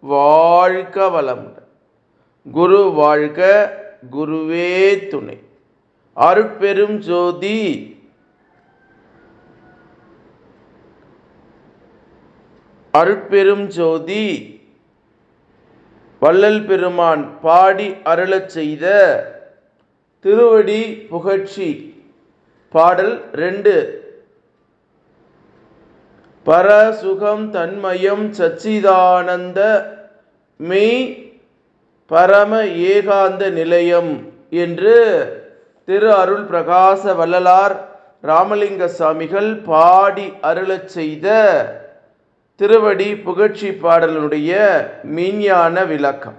வாழ்க வளமுடன். குரு வாழ்க குருவே துணை. அருட்பெரும் ஜோதி. அருட்பெரும் ஜோதி. வள்ளல் பெருமான் பாடி அருளச் செய்த திருவடி புகழ்ச்சி பாடல் ரெண்டு. பரசுகம் தன்மயம் சச்சிதானந்த மெய் பரம ஏகாந்த நிலையம் என்று திரு அருள் பிரகாச வள்ளலார் ராமலிங்க சாமிகள் பாடி அருளச் செய்த திருவடி புகழ்ச்சி பாடலுடைய மீஞான விளக்கம்.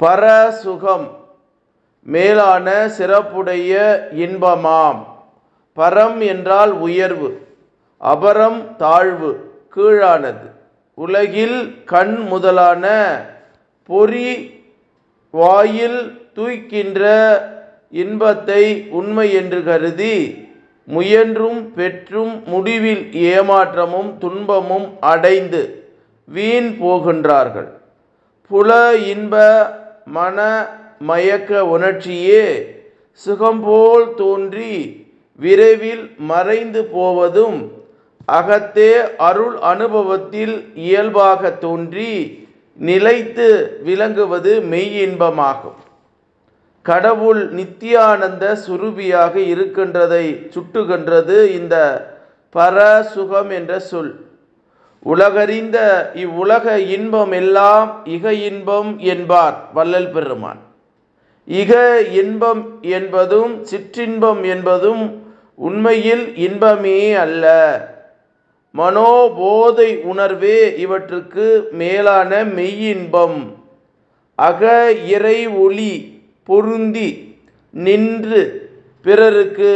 பரசுகம் மேலான சிறப்புடைய இன்பமாம். பரம் என்றால் உயர்வு. அபரம் தாழ்வு கீழானது. உலகில் கண் முதலான பொறி வாயில் தூய்க்கின்ற இன்பத்தை உண்மை என்று கருதி முயன்றும் பெற்றும் முடிவில் ஏமாற்றமும் துன்பமும் அடைந்து வீண் போகின்றார்கள். புல இன்ப மன மயக்க உணர்ச்சியே சுகம்போல் தோன்றி விரைவில் மறைந்து போவதும் அகத்தே அருள் அனுபவத்தில் இயல்பாக தோன்றி நிலைத்து விளங்குவது மெய் இன்பமாகும் கடவுள் நித்தியானந்த சுரூபியாக இருக்கின்றதை சுட்டுகின்றது இந்த பர சுகம் என்ற சொல். உலகறிந்த இவ்வுலக இன்பம் எல்லாம் இக இன்பம் என்பார் வள்ளல் பெருமான். இக இன்பம் என்பதும் சிற்றின்பம் என்பதும் உண்மையில் இன்பமே அல்ல. மனோபோதை உணர்வே இவற்றுக்கு மேலான மெய்யின்பம். அக இறை ஒளி பொருந்தி நின்று பிறருக்கு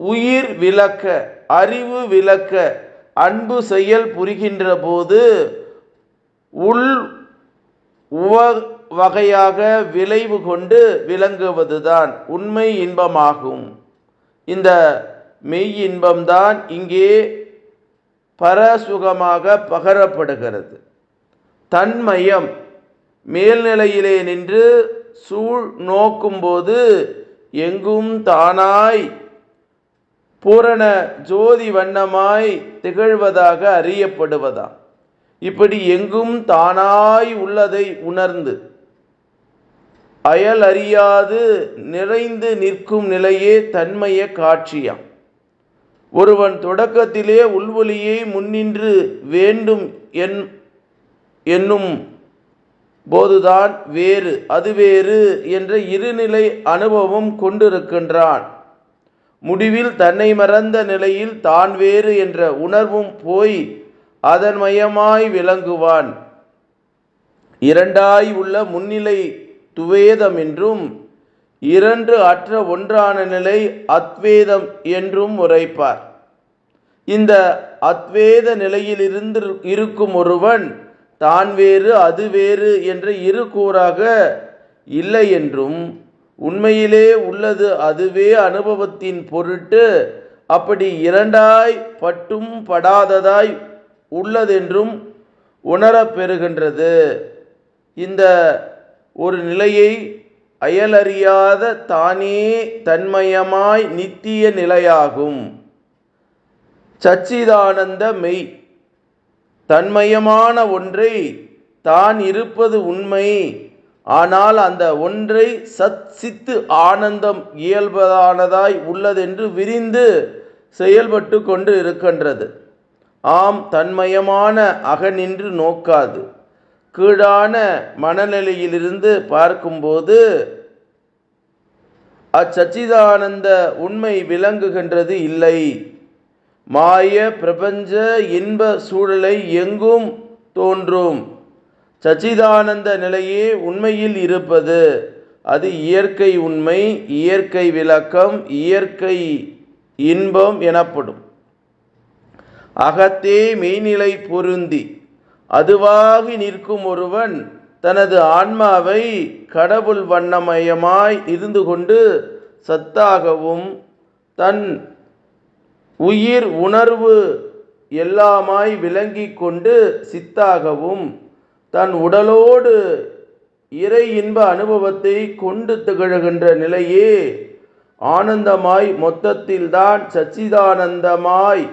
உயிர் விளக்க அறிவு விளக்க அன்பு செயல் புரிகின்ற போது உள் உவ வகையாக விளைவு கொண்டு விளங்குவதுதான் உண்மை இன்பமாகும். இந்த மெய் இன்பம்தான் இங்கே பரசுகமாக பகரப்படுகிறது. தன்மயம் மேல்நிலையிலே நின்று சூழ் நோக்கும்போது எங்கும் தானாய் பூரண ஜோதி வண்ணமாய் திகழ்வதாக அறியப்படுவதாம். இப்படி எங்கும் தானாய் உள்ளதை உணர்ந்து அயல் அறியாது நிறைந்து நிற்கும் நிலையே தன்மைய காட்சியாம். ஒருவன் தொடக்கத்திலே உள்வொலியை முன்னின்று வேண்டும் என் என்னும் போதுதான் வேறு அது வேறு என்ற இருநிலை அனுபவம் கொண்டிருக்கின்றான். முடிவில் தன்னை மறந்த நிலையில் தான் வேறு என்ற உணர்வும் போய் அதன் மயமாய் விளங்குவான். இரண்டாய் உள்ள முன்னிலை துவேதம் என்றும் இரண்டு அற்ற ஒன்றான நிலை அத்வேதம் என்றும் உரைப்பார். இந்த அத்வேத நிலையில் இருந்து இருக்கும் ஒருவன் தான் வேறு அது வேறு என்ற இரு கூறாக இல்லை என்றும் உண்மையிலே உள்ளது அதுவே அனுபவத்தின் பொருட்டு அப்படி இரண்டாய் பட்டும் படாததாய் உள்ளதென்றும் உணரப்பெறுகின்றது இந்த ஒரு நிலையை அயலறியாத தானே தன்மயமாய் நித்திய நிலையாகும். சச்சிதானந்த மெய். தன்மயமான ஒன்றை தான் இருப்பது உண்மை. ஆனால் அந்த ஒன்றை சத் சித்து ஆனந்தம் இயல்பதானதாய் உள்ளதென்று விரிந்து செயல்பட்டு கொண்டு இருக்கின்றது. ஆம் தன்மயமான அகநின்று நோக்காது. கீழான மனநிலையிலிருந்து பார்க்கும்போது அச்சச்சிதானந்த உண்மை விளங்குகின்றது இல்லை. மாய பிரபஞ்ச இன்ப சூழலை எங்கும் தோன்றும். சச்சிதானந்த நிலையே உண்மையில் இருப்பது. அது இயற்கை உண்மை இயற்கை விளக்கம் இயற்கை இன்பம் எனப்படும். அகத்தே மெய்நிலை பொருந்தி அதுவாகி நிற்கும் ஒருவன் தனது ஆன்மாவை கடவுள் வண்ணமயமாய் இருந்து கொண்டு சத்தாகவும் தன் உயிர் உணர்வு எல்லாமாய் விளங்கிக் கொண்டு சித்தாகவும் தன் உடலோடு இறை இன்ப அனுபவத்தை கொண்டு திகழ்கின்ற நிலையே ஆனந்தமாய் மொத்தத்தில்தான் சச்சிதானந்தமாய்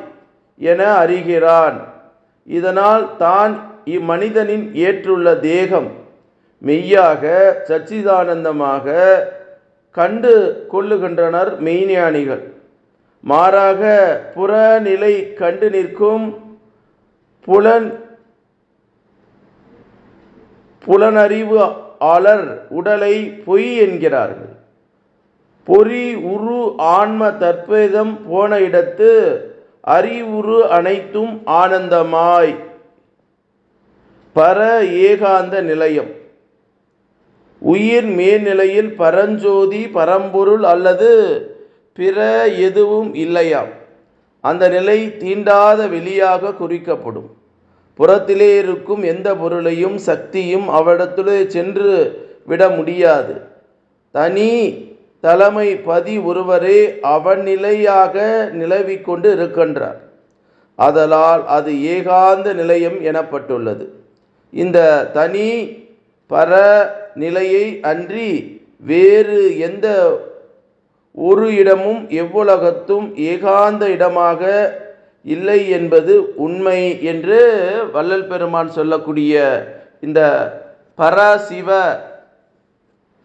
என அறிகிறான். இதனால் தான் இம்மனிதனின் ஏற்றுள்ள தேகம் மெய்யாக சச்சிதானந்தமாக கண்டு கொள்ளுகின்றனர் மெய்ஞானிகள். மாறாக புறநிலை கண்டு நிற்கும் புலன் புலனறிவு ஆளர் உடலை பொய் என்கிறார்கள். பொறி உரு ஆன்ம தற்பேதம் போன இடத்து அறிவுரு அனைத்தும் ஆனந்தமாய். பர ஏகாந்த நிலையம். உயிர் மேல்நிலையில் பரஞ்சோதி பரம்பொருள் அல்லது பிற எதுவும் இல்லையாம். அந்த நிலை தீண்டாத வெளியாக குறிக்கப்படும். புறத்திலே இருக்கும் எந்த பொருளையும் சக்தியும் அவரிடத்திலே சென்று விட முடியாது. தனி தலைமை பதி ஒருவரே அவன் நிலையாக கொண்டு இருக்கின்றார். அதலால் அது ஏகாந்த நிலையம் எனப்பட்டுள்ளது. இந்த தனி பர நிலையை அன்றி வேறு எந்த ஒரு இடமும் எவ்வுலகத்தும் ஏகாந்த இடமாக இல்லை என்பது உண்மை என்று வள்ளல் பெருமான் சொல்லக்கூடிய இந்த பரசிவ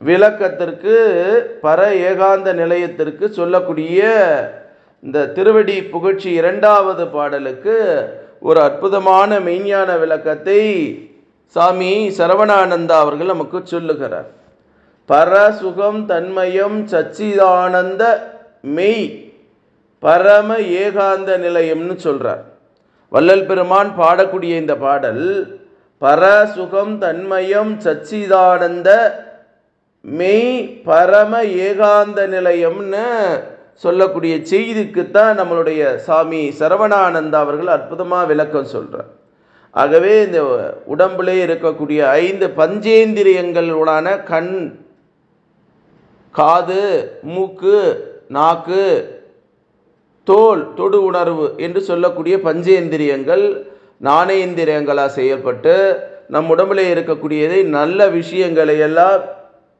விளக்கத்திற்கு பர ஏகாந்த நிலையத்திற்கு சொல்லக்கூடிய இந்த திருவடி புகழ்ச்சி இரண்டாவது பாடலுக்கு ஒரு அற்புதமான மெய்ஞான விளக்கத்தை சாமி சரவணானந்தா அவர்கள் நமக்கு சொல்லுகிறார். பரசுகம் தன்மயம் சச்சிதானந்த மெய் பரம ஏகாந்த நிலையம்னு சொல்கிறார் வள்ளல் பெருமான் பாடக்கூடிய இந்த பாடல் பரசுகம் தன்மயம் சச்சிதானந்த மெய் பரம ஏகாந்த நிலையம்னு சொல்லக்கூடிய செய்திக்குத்தான் நம்மளுடைய சாமி சரவணானந்தா அவர்கள் அற்புதமாக விளக்கம் சொல்கிறார் ஆகவே இந்த உடம்புலே இருக்கக்கூடிய ஐந்து பஞ்சேந்திரியங்களுடான கண் காது மூக்கு நாக்கு தோல் தொடு உணர்வு என்று சொல்லக்கூடிய பஞ்சேந்திரியங்கள் நாணயந்திரியங்களாக செயல்பட்டு நம் உடம்பில் இருக்கக்கூடியதை நல்ல விஷயங்களை எல்லாம்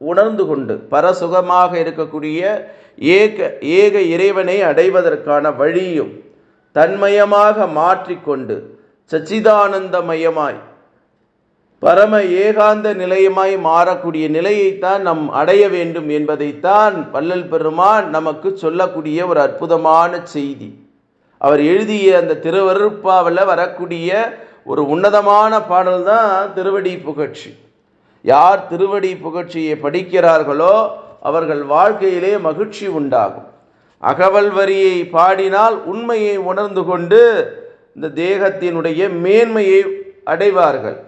உணர்ந்து கொண்டு பரசுகமாக இருக்கக்கூடிய ஏக ஏக இறைவனை அடைவதற்கான வழியும் தன்மயமாக மாற்றிக்கொண்டு சச்சிதானந்தமயமாய் பரம ஏகாந்த நிலையமாய் மாறக்கூடிய நிலையைத்தான் நம் அடைய வேண்டும் என்பதைத்தான் வள்ளல் பெருமான் நமக்கு சொல்லக்கூடிய ஒரு அற்புதமான செய்தி. அவர் எழுதிய அந்த திருவருப்பாவில் வரக்கூடிய ஒரு உன்னதமான பாடல் தான் திருவடி புகழ்ச்சி. யார் திருவடி புகழ்ச்சியை படிக்கிறார்களோ அவர்கள் வாழ்க்கையிலே மகிழ்ச்சி உண்டாகும். அகவல் வரியை பாடினால் உண்மையை உணர்ந்து கொண்டு இந்த தேகத்தினுடைய மேன்மையை அடைவார்கள்.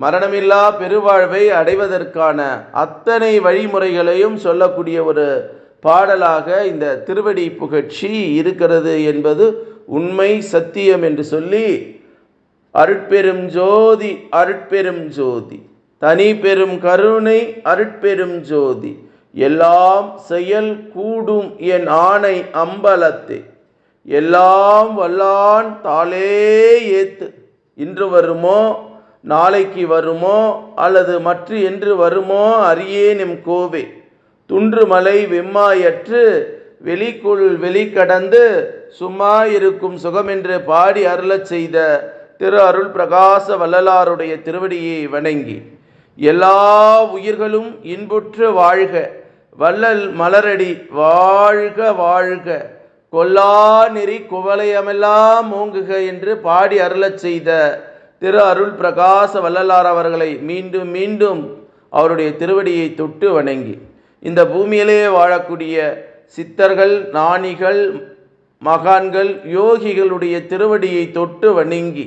மரணமில்லா பெருவாழ்வை அடைவதற்கான அத்தனை வழிமுறைகளையும் சொல்லக்கூடிய ஒரு பாடலாக இந்த திருவடி புகழ்ச்சி இருக்கிறது என்பது உண்மை சத்தியம் என்று சொல்லி அருட்பெரும் ஜோதி அருட்பெரும் ஜோதி. தனி பெரும் கருணை அருட்பெரும் ஜோதி எல்லாம் செயல் கூடும் என் ஆணை அம்பலத்தே. எல்லாம் வல்லான் தாளே ஏத்து இன்று வருமோ நாளைக்கு வருமோ அல்லது மற்ற என்று வருமோ அறியேன் எம் கோவே. துன்று மலை வெம்மாயற்று வெளிக்குள் வெளிக்கடந்து சும்மா இருக்கும் சுகமென்று பாடி அருளச் செய்த திரு அருள் பிரகாச வள்ளலாருடைய திருவடியை வணங்கி. எல்லா உயிர்களும் இன்புற்று வாழ்க. வள்ளல் மலரடி வாழ்க வாழ்க. கொல்லா நெறி குவளையமெல்லாம் ஓங்குக என்று பாடி அருளச் செய்த திரு அருள் பிரகாச வள்ளலார் அவர்களை மீண்டும் மீண்டும் அவருடைய திருவடியை தொட்டு வணங்கி இந்த பூமியிலே வாழக்கூடிய சித்தர்கள் நாணிகள் மகான்கள் யோகிகளுடைய திருவடியை தொட்டு வணங்கி